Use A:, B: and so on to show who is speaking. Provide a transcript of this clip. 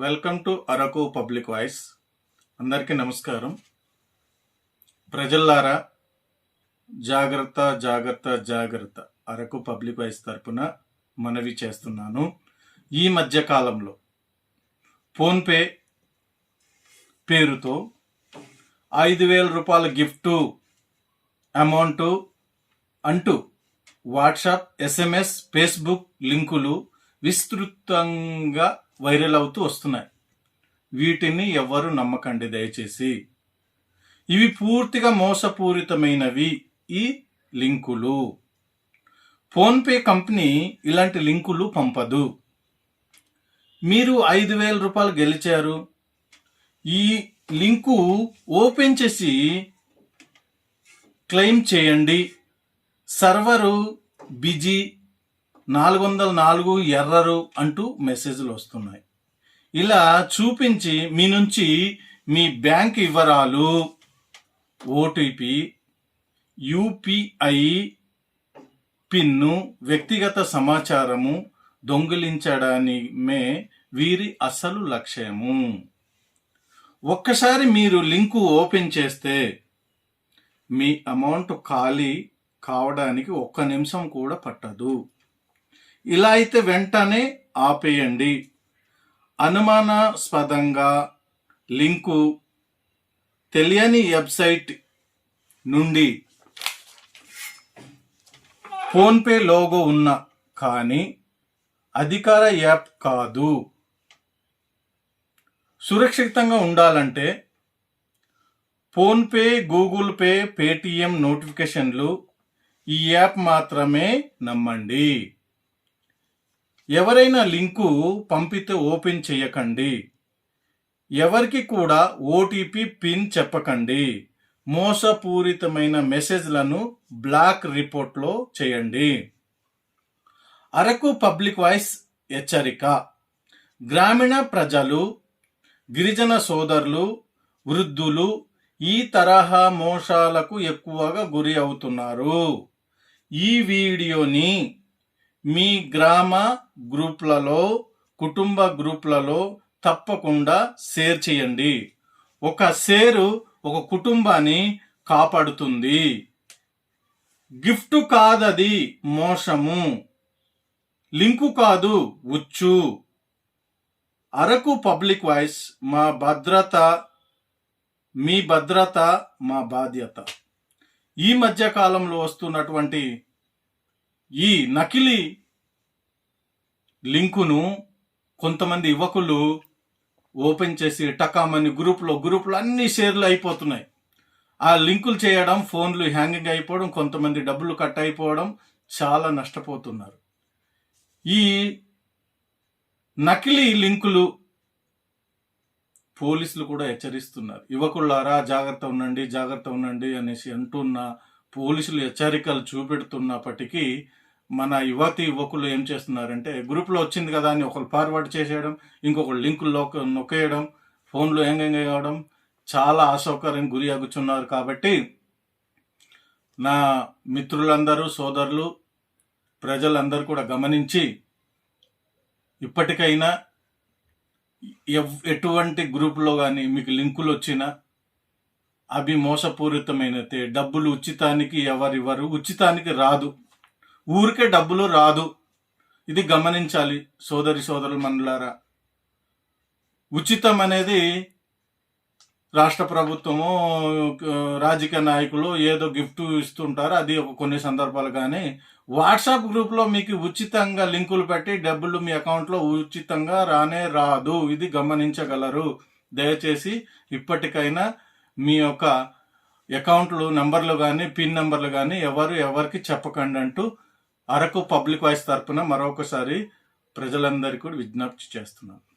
A: Welcome to Araku public voice. అందరికీ నమస్కారం. ప్రజల్లారా జాగ్రత్త జాగ్రత్త జాగ్రత్త అరకు పబ్లిక్ వాయిస్ తరపున మనవి చేస్తున్నాను. ఈ మధ్య కాలంలో ఫోన్పే పేరుతో ఐదు వేల రూపాయల గిఫ్ట్ అమౌంట్ అంటూ వాట్సాప్ ఎస్ఎంఎస్ ఫేస్బుక్ లింకులు విస్తృతంగా వైరల్ అవుతూ వస్తున్నాయి. వీటిని ఎవ్వరూ నమ్మకండి దయచేసి. ఇవి పూర్తిగా మోసపూరితమైనవి ఈ లింకులు. ఫోన్పే కంపెనీ ఇలాంటి లింకులు పంపదు. మీరు ఐదు వేల రూపాయలు గెలిచారు. ఈ లింకు ఓపెన్ చేసి క్లెయిమ్ చేయండి. సర్వరు బిజీ నాలుగు వందల నాలుగు ఎర్రరు అంటూ మెసేజ్లు వస్తున్నాయి. ఇలా చూపించి మీ నుంచి మీ బ్యాంక్ వివరాలు ఓటీపీ యూపీఐ పిన్ను వ్యక్తిగత సమాచారము దొంగిలించడమే వీరి అసలు లక్ష్యము. ఒక్కసారి మీరు లింకు ఓపెన్ చేస్తే మీ అమౌంట్ ఖాళీ కావడానికి ఒక్క నిమిషం కూడా పట్టదు. ఇలా అయితే వెంటనే ఆపేయండి. అనుమానాస్పదంగా లింకు తెలియని వెబ్సైట్ నుండి ఫోన్పే లోగో ఉన్న కానీ అధికార యాప్ కాదు. సురక్షితంగా ఉండాలంటే ఫోన్పే గూగుల్ పే పేటిఎం నోటిఫికేషన్లు ఈ యాప్ మాత్రమే నమ్మండి. ఎవరైనా లింకు పంపితే ఓపెన్ చేయకండి ఎవరికి కూడా ఓటీపీ పిన్ చెప్పకండి. మోసపూరితమైన మెసేజ్లను బ్లాక్ రిపోర్ట్లో చేయండి. అరకు పబ్లిక్ వాయిస్ హెచ్చరిక. గ్రామీణ ప్రజలు గిరిజన సోదరులు వృద్ధులు ఈ తరహా మోసాలకు ఎక్కువగా గురి అవుతున్నారు. ఈ వీడియోని మీ గ్రామ గ్రూప్లలో కుటుంబ గ్రూప్లలో తప్పకుండా షేర్ చేయండి. ఒక షేరు ఒక కుటుంబాన్ని కాపాడుతుంది. గిఫ్ట్ కాదది మోసము. లింకు కాదు ఉచ్చు. అరకు పబ్లిక్ వాయిస్ మా భద్రత మీ భద్రత మా బాధ్యత. ఈ మధ్య కాలంలో వస్తున్నటువంటి ఈ నకిలీ లింకును కొంతమంది యువకులు ఓపెన్ చేసి టకామని గ్రూప్లో గ్రూప్లో అన్ని షేర్లు అయిపోతున్నాయి. ఆ లింకులు చేయడం ఫోన్లు హ్యాంగింగ్ అయిపోవడం కొంతమంది డబ్బులు కట్ అయిపోవడం చాలా నష్టపోతున్నారు. ఈ నకిలీ లింకులు పోలీసులు కూడా హెచ్చరిస్తున్నారు. యువకులారా జాగ్రత్త ఉండండి జాగ్రత్త ఉండండి అనేసి అంటున్న పోలీసులు హెచ్చరికలు చూపెడుతున్నప్పటికీ మన యువతి యువకులు ఏం చేస్తున్నారంటే గ్రూప్లో వచ్చింది కదా అని ఒకరు ఫార్వర్డ్ చేసేయడం ఇంకొకరు లింకుల్లో నొక్కేయడం ఫోన్లో హ్యాంగింగ్ అవ్వడం చాలా అసౌకర్యం గురి అగుచున్నారు కాబట్టి నా మిత్రులందరూ సోదరులు ప్రజలందరూ కూడా గమనించి ఇప్పటికైనా ఎవ్- ఎటువంటి గ్రూపులో కానీ మీకు లింకులు వచ్చినా అవి మోసపూరితమైనతే. డబ్బులు ఉచితానికి ఎవరివ్వరు? ఉచితానికి రాదు. ఊరికే డబ్బులు రాదు. ఇది గమనించాలి సోదరి సోదరులు మనలారా ఉచితం అనేది రాష్ట్ర ప్రభుత్వము రాజకీయ నాయకులు ఏదో గిఫ్ట్ ఇస్తుంటారు. అది ఒక కొన్ని సందర్భాలు కానీ. వాట్సాప్ గ్రూప్లో మీకు ఉచితంగా లింకులు పెట్టి డబ్బులు మీ అకౌంట్లో ఉచితంగా రానే రాదు. ఇది గమనించగలరు. దయచేసి ఇప్పటికైనా మీ యొక్క అకౌంట్లు నెంబర్లు కానీ పిన్ నెంబర్లు కానీ ఎవరు ఎవరికి చెప్పకండి అంటూ అరకు పబ్లిక్ వాయిస్ తరపున మరొకసారి ప్రజలందరికీ కూడా విజ్ఞప్తి చేస్తున్నాను